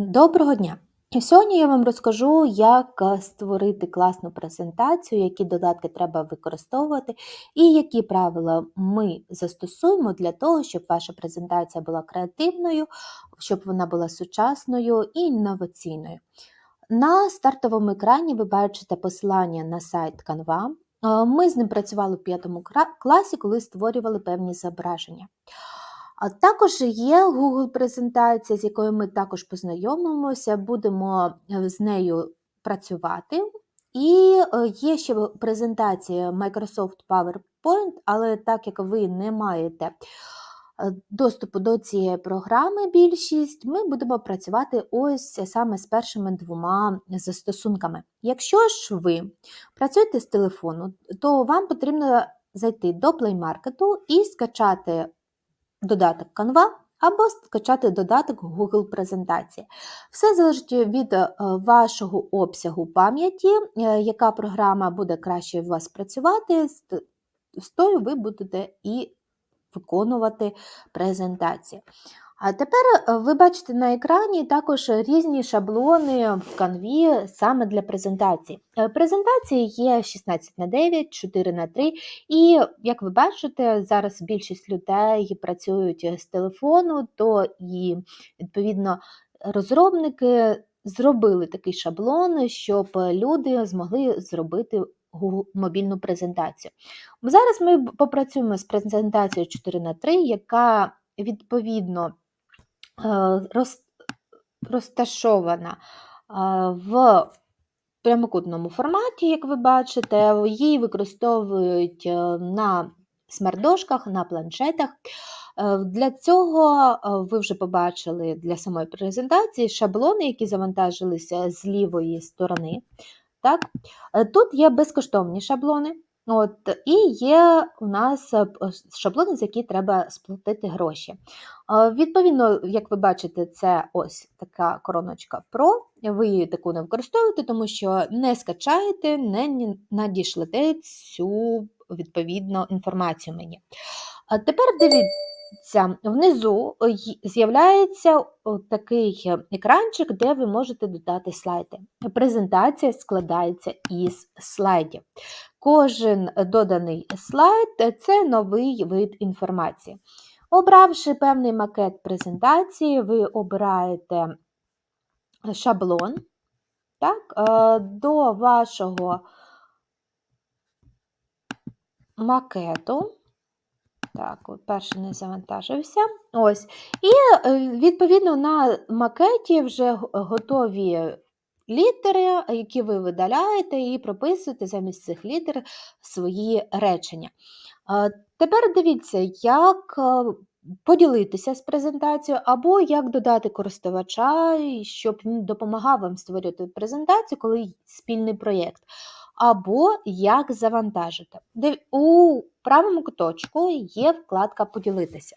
Доброго дня! Сьогодні я вам розкажу, як е, створити класну презентацію, які додатки треба використовувати, і які правила ми застосуємо для того, щоб ваша презентація була креативною, щоб вона була сучасною і інноваційною. На стартовому екрані ви бачите посилання на сайт Canva. Е, Ми з ним працювали в п'ятому класі, коли створювали певні зображення. А також є Google презентація, з якою ми також познайомимося, будемо е, з нею працювати. І е, є ще презентація Microsoft PowerPoint, але так як ви не маєте е, доступу до цієї програми, більшість, ми будемо працювати ось саме з першими двома застосунками. Якщо ж ви працюєте з телефону, то вам потрібно зайти до Play Market і скачати додаток Canva або скачати додаток Google презентації. Все залежить від е, вашого обсягу пам'яті, е, яка програма буде краще у вас працювати, з тою ви будете і виконувати презентації. А тепер е, ви бачите на екрані також різні шаблони в Canva саме для презентації. Е, Презентації є 16 на 9, 4 на 3, і як ви бачите, зараз більшість людей працюють з телефону, то і відповідно розробники зробили такий шаблон, щоб люди змогли зробити мобільну презентацію. Зараз ми попрацюємо з презентацією 4 на 3, яка відповідно е, розташована в прямокутному форматі, як ви бачите, її використовують е, на смартдошках, на планшетах. Е, Для цього е, ви вже побачили для самої презентації шаблони, які завантажилися з лівої сторони. Так? Е, Тут є безкоштовні шаблони. От, і є у нас е, шаблони, за які треба сплатити гроші. Відповідно, як ви бачите, це ось така короночка Pro. Ви її таку не використовуєте, тому що не скачаєте, не надішлете цю відповідну інформацію мені. А тепер дивіться, внизу з'являється такий екранчик, де ви можете додати слайди. Презентація складається із слайдів. Кожен доданий слайд це новий вид інформації. Обравши певний макет презентації, ви обираєте шаблон так, е, до вашого макету. Так, от перший не завантажився. Ось. І е, відповідно на макеті вже готові літери, які ви видаляєте, і прописуєте замість цих літер свої речення. Тепер дивіться, як е, поділитися з презентацією, або як додати користувача, щоб він допомагав вам створювати презентацію, коли спільний проєкт. Або як завантажити. У правому куточку є вкладка Поділитися.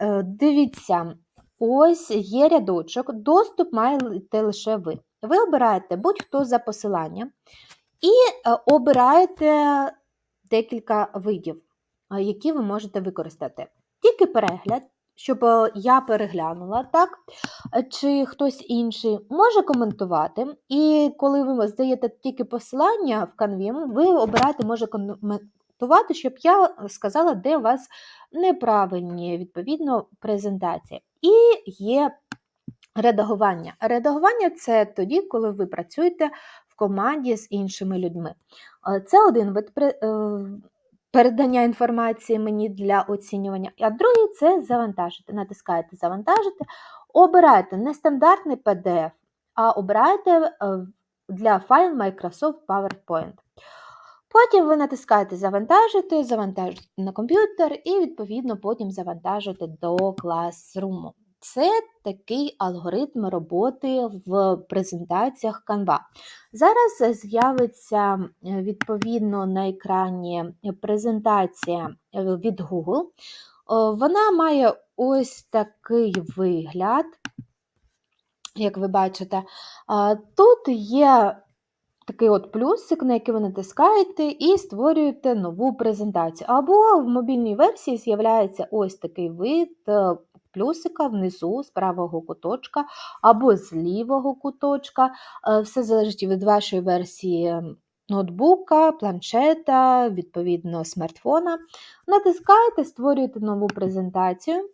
Е, Дивіться, ось є рядочок, доступ маєте лише ви. Ви обираєте будь-хто за посиланням і е, обираєте декілька видів, е, які ви можете використати. Тільки перегляд, щоб е, я переглянула, так? Чи хтось інший може коментувати. І коли ви здаєте тільки посилання в канві, ви обираєте, може коментувати, щоб я сказала, де у вас неправильні відповідно презентації. І є редагування. Редагування це тоді, коли ви працюєте в команді з іншими людьми. Е, Це один вид е, передання інформації мені для оцінювання, а другий це завантажити. Натискаєте Завантажити, обираєте не стандартний PDF, а обираєте е, для файл Microsoft PowerPoint. Потім ви натискаєте Завантажити, завантажити на комп'ютер і, відповідно, потім завантажити до Classroom. Це такий алгоритм роботи в презентаціях Canva. Зараз з'явиться е, відповідно на екрані презентація е, від Google. Е, Вона має ось такий вигляд, як ви бачите. Тут є такий от плюсик, на який ви натискаєте, і створюєте нову презентацію. Або в мобільній версії з'являється ось такий вид плюсика внизу з правого куточка або з лівого куточка. Е, Все залежить від вашої версії ноутбука, планшета, відповідно, смартфона. Натискаєте, створюєте нову презентацію.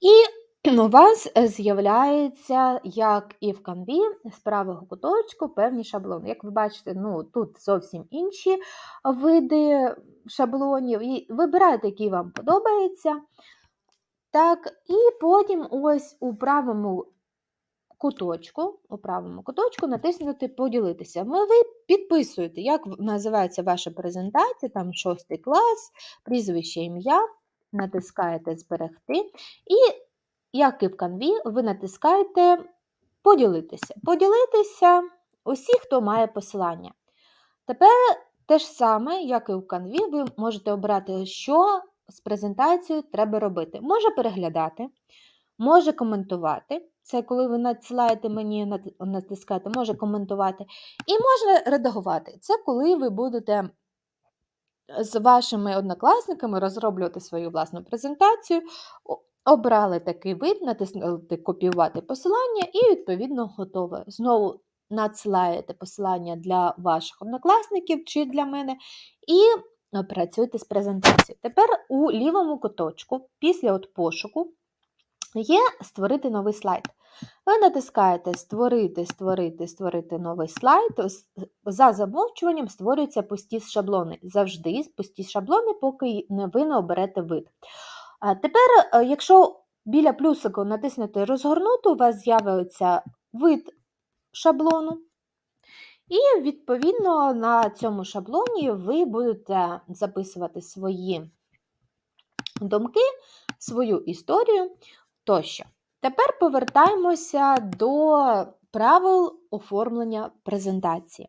І у вас е, з'являється, як і в канві, з правого куточку певні шаблони. Як ви бачите, ну, тут зовсім інші види шаблонів. І вибирайте, який вам подобається. Так, і потім ось у правому куточку, у правому куточку натиснути Поділитися. Ми ви підписуєте, як називається ваша презентація, там шостий клас, прізвище ім'я, натискаєте Зберегти. І, як і в канві, ви натискаєте Поділитися. Поділитися усі, хто має посилання. Тепер те ж саме, як і у канві, ви можете обрати, що з презентацією треба робити. Може переглядати, може коментувати. Це коли ви надсилаєте мені, натискаєте, може коментувати. І можна редагувати. Це коли ви будете з вашими однокласниками розроблювати свою власну презентацію. Обрали такий вид, натиснули копіювати посилання і, відповідно, готове. Знову надсилаєте посилання для ваших однокласників чи для мене, і е, працюєте з презентацією. Тепер у лівому куточку, після от пошуку, є створити новий слайд. Ви натискаєте Створити, створити, створити новий слайд. За замовчуванням створюються пусті шаблони. Завжди пусті шаблони, поки ви не оберете вид. Тепер, е, якщо біля плюсику натиснути Розгорнути, у вас з'явиться вид шаблону. І, відповідно, на цьому шаблоні ви будете записувати свої думки, свою історію тощо. Тепер повертаємося до правил оформлення презентації.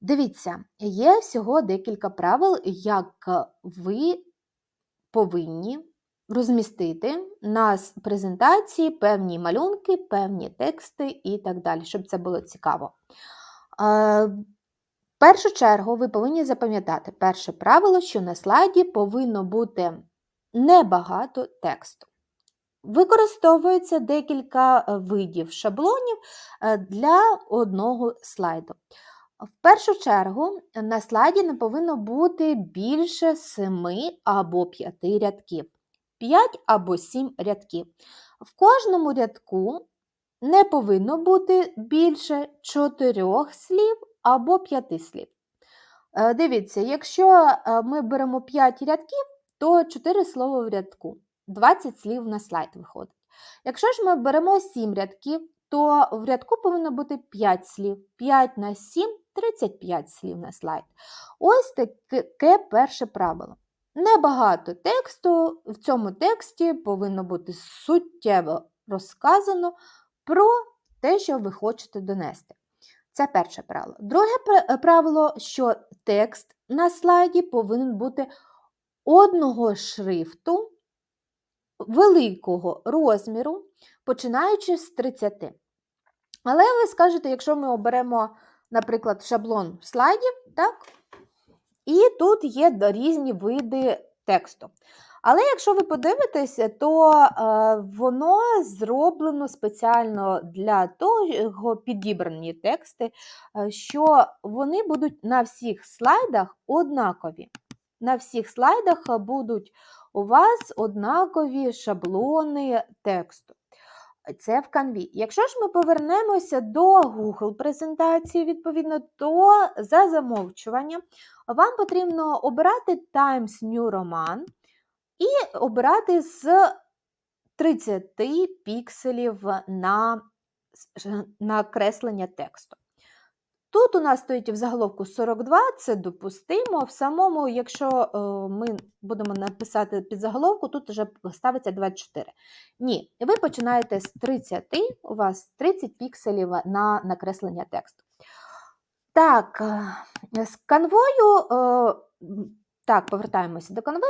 Дивіться, є всього декілька правил, як ви повинні розмістити на презентації певні малюнки, певні тексти і так далі, щоб це було цікаво. В першу чергу ви повинні запам'ятати перше правило, що на слайді повинно бути небагато тексту. Використовується декілька е, видів шаблонів е, для одного слайду. В першу чергу на слайді не повинно бути більше 7 або 5 рядків, 5 або 7 рядків. В кожному рядку не повинно бути більше 4 слів або 5 слів. Е, Дивіться, якщо е, ми беремо 5 рядків, то 4 слова в рядку, 20 слів на слайд виходить. Якщо ж ми беремо 7 рядків, то в рядку повинно бути 5 слів. 5 на 7 35 слів на слайд. Ось таке перше правило. Небагато тексту, в цьому тексті повинно бути суттєво розказано про те, що ви хочете донести. Це перше правило. Друге правило, що текст на слайді повинен бути одного шрифту великого розміру, починаючи з 30. Але ви скажете, якщо ми оберемо, наприклад, шаблон слайдів, так? І тут є різні види тексту. Але якщо ви подивитеся, то е, воно зроблено спеціально для того, підібрані тексти, е, що вони будуть на всіх слайдах однакові. На всіх слайдах будуть у вас однакові шаблони тексту. Це в канві. Якщо ж ми повернемося до Google презентації, відповідно, то за замовчування вам потрібно обирати Times New Roman і обирати з 30 пікселів на накреслення тексту. Тут у нас стоїть в заголовку 42, це допустимо. В самому, якщо е, ми будемо написати під заголовку, тут вже ставиться 24. Ні, ви починаєте з 30, у вас 30 пікселів на накреслення тексту. Так, е, з канвою, е, так, повертаємося до канви.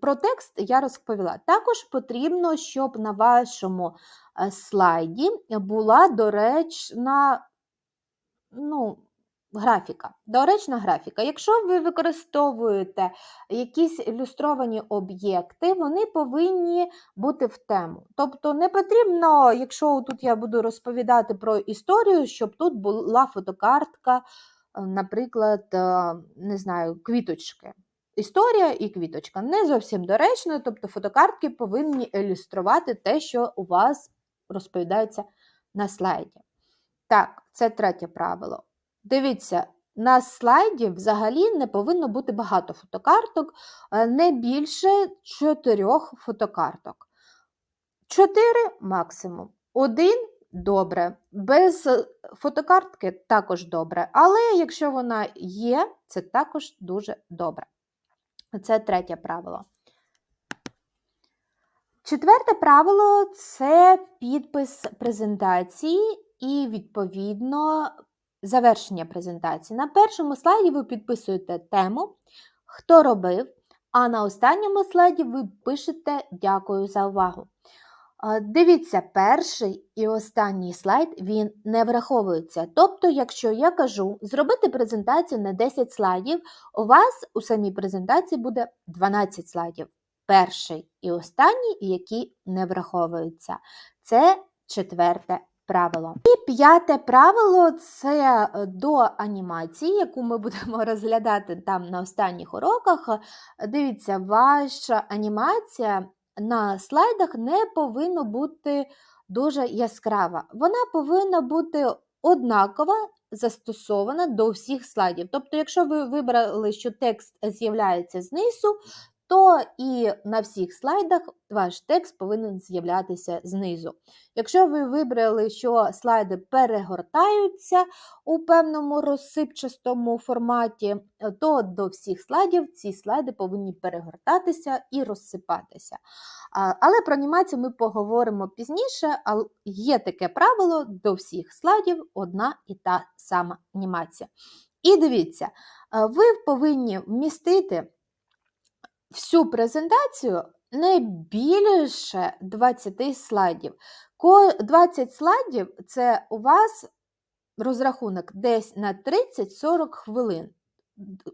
Про текст я розповіла. Також потрібно, щоб на вашому слайді була доречна, ну, графіка, доречна графіка. Якщо ви використовуєте якісь ілюстровані об'єкти, вони повинні бути в тему. Тобто не потрібно, якщо тут я буду розповідати про історію, щоб тут була фотокартка, е, наприклад, е, не знаю, квіточки. Історія і квіточка не зовсім доречно, тобто фотокартки повинні ілюструвати те, що у вас розповідається на слайді. Так, це третє правило. Дивіться, на слайді взагалі не повинно бути багато фотокарток, е, не більше чотирьох фотокарток. Чотири максимум. Один добре. Без фотокартки також добре. Але якщо вона є, це також дуже добре. Це третє правило. Четверте правило це підпис презентації і, відповідно, завершення презентації. На першому слайді ви підписуєте тему, хто робив, а на останньому слайді ви пишете Дякую за увагу. Дивіться, перший і останній слайд він не враховується. Тобто, якщо я кажу зробити презентацію на 10 слайдів, у вас у самій презентації буде 12 слайдів. Перший і останній, які не враховуються. Це четверте правило. І п'яте правило це е, до анімації, яку ми будемо розглядати там на останніх уроках. Дивіться, ваша анімація на слайдах не повинна бути дуже яскрава. Вона повинна бути однакова. Застосована до всіх слайдів. Тобто, якщо ви вибрали, що текст з'являється знизу, то і на всіх слайдах ваш текст повинен з'являтися знизу. Якщо ви вибрали, що слайди перегортаються у певному розсипчастому форматі, то до всіх слайдів ці слайди повинні перегортатися і розсипатися. Але про анімацію ми поговоримо пізніше, але є таке правило до всіх слайдів одна і та сама анімація. І дивіться, ви повинні вмістити всю презентацію не більше 20 слайдів. 20 слайдів це у вас розрахунок десь на 30-40 хвилин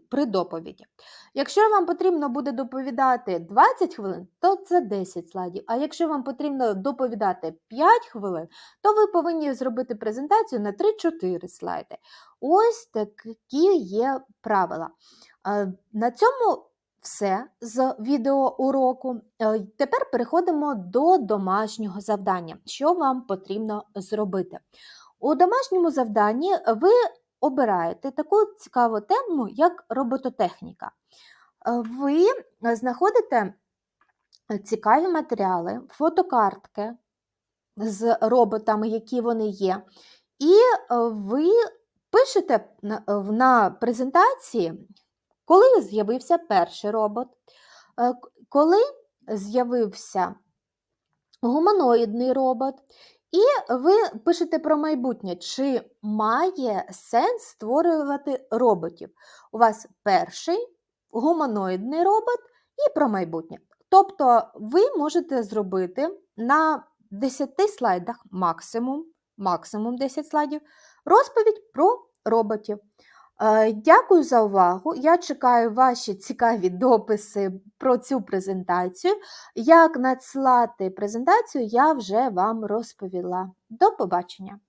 при доповіді. Якщо вам потрібно буде доповідати 20 хвилин, то це 10 слайдів. А якщо вам потрібно доповідати 5 хвилин, то ви повинні зробити презентацію на 3-4 слайди. Ось такі є правила. На цьому все з відеоуроку. Е, Тепер переходимо до домашнього завдання. Що вам потрібно зробити? У домашньому завданні ви обираєте таку цікаву тему, як робототехніка. Е, Ви знаходите цікаві матеріали, фотокартки з роботами, які вони є, і е, ви пишете на презентації коли з'явився перший робот, е, коли з'явився гуманоїдний робот, і ви пишете про майбутнє, чи має сенс створювати роботів. У вас перший гуманоїдний робот і про майбутнє. Тобто ви можете зробити на 10 слайдах максимум, максимум 10 слайдів, розповідь про роботів. Е, дякую за увагу. Я чекаю ваші цікаві дописи про цю презентацію. Як надсилати презентацію, я вже вам розповіла. До побачення!